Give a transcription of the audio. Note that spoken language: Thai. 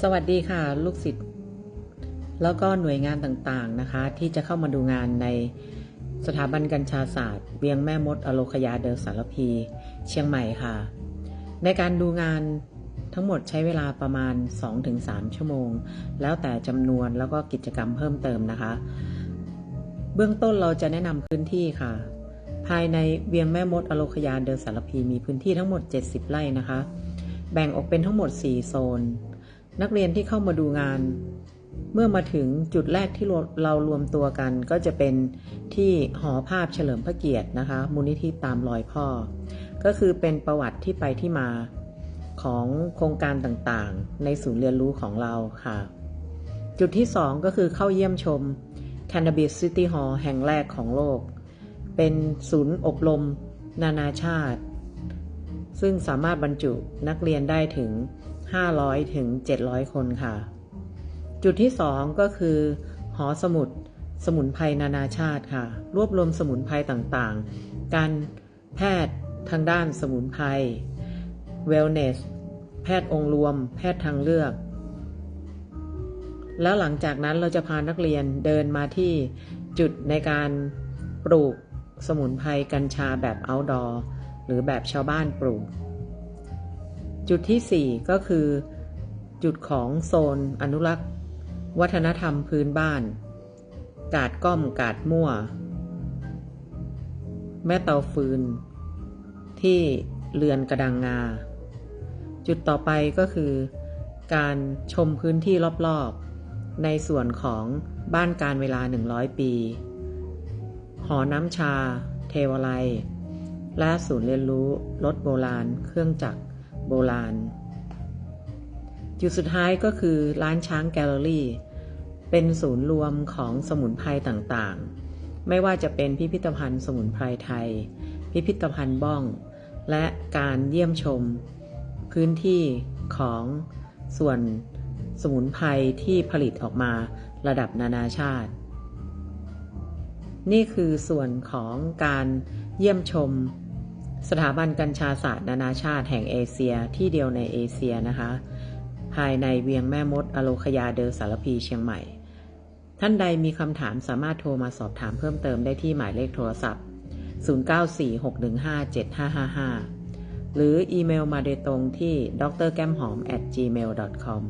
สวัสดีค่ะ ลูกศิษย์แล้วก็หน่วยงานต่างๆนะคะ ที่จะเข้ามาดูงานในสถาบันกัญชาศาสตร์ เวียงแม่มดอโลคยาเดอสารพี เชียงใหม่ค่ะ ในการดูงานทั้งหมดใช้เวลาประมาณ 2-3 ชั่วโมง แล้วแต่จำนวนแล้วก็กิจกรรมเพิ่มเติมนะคะ เบื้องต้นเราจะแนะนำพื้นที่ค่ะ ภายในเวียงแม่มดอโลคยาเดอสารพีมีพื้นที่ทั้งหมด 70 ไร่นะคะ แบ่งออกเป็นทั้งหมด 4 โซน นักเรียนที่เข้ามาดูงาน เมื่อมาถึงจุดแรกที่เรารวมตัวกัน ก็จะเป็นที่หอภาพเฉลิมพระเกียรตินะคะ มูลนิธิตามรอยพ่อ ก็คือเป็นประวัติที่ไปที่มาของโครงการต่างๆ ในศูนย์เรียนรู้ของเราค่ะ จุดที่ 2 ก็คือเข้าเยี่ยมชม Cannabis City Hall แห่งแรกของโลก เป็นศูนย์อบรมนานาชาติ ซึ่งสามารถบรรจุนักเรียนได้ถึง 500 ถึง 700 คนค่ะ จุดที่ 2 ก็คือ หอสมุดสมุนไพรนานาชาติค่ะ รวบรวมสมุนไพรต่างๆ การแพทย์ทางด้านสมุนไพร wellness แพทย์องค์รวม แพทย์ทางเลือก แล้วหลังจากนั้นเราจะพานักเรียนเดินมาที่จุดในการปลูกสมุนไพรกัญชาแบบ outdoor หรือแบบชาวบ้านปลูก จุดที่ 4 ก็คือ จุดของโซนอนุรักษ์ วัฒนธรรมพื้นบ้าน กาดก้อมกาดมั่ว แม่เตาฟืน ที่เรือนกระดังงา จุดต่อไปก็คือ การชมพื้นที่รอบๆ ในส่วนของบ้านการเวลา 100 ปี หอน้ำชา เทวไลและศูนย์เรียนรู้รถโบราณ เครื่องจักร โบราณ จุดสุดท้ายก็คือร้านช้างแกลเลอรี่ เป็นศูนย์รวมของสมุนไพรต่างๆ ไม่ว่าจะเป็นพิพิธภัณฑ์สมุนไพรไทย พิพิธภัณฑ์บ้อง และการเยี่ยมชม พื้นที่ของส่วนสมุนไพรที่ผลิตออกมาระดับนานาชาติ นี่คือส่วนของการเยี่ยมชม สถาบันกัญชาศาสตร์นานาชาติแห่งเอเชียที่เดียวในเอเชียนะคะ ภายในเวียงแม่มดอโลคยาเดอสารพีเชียงใหม่ ท่านใดมีคำถามสามารถโทรมาสอบถามเพิ่มเติมได้ที่หมายเลขโทรศัพท์ 0946157555 หรืออีเมลมาโดยตรงที่ drgamhom@gmail.com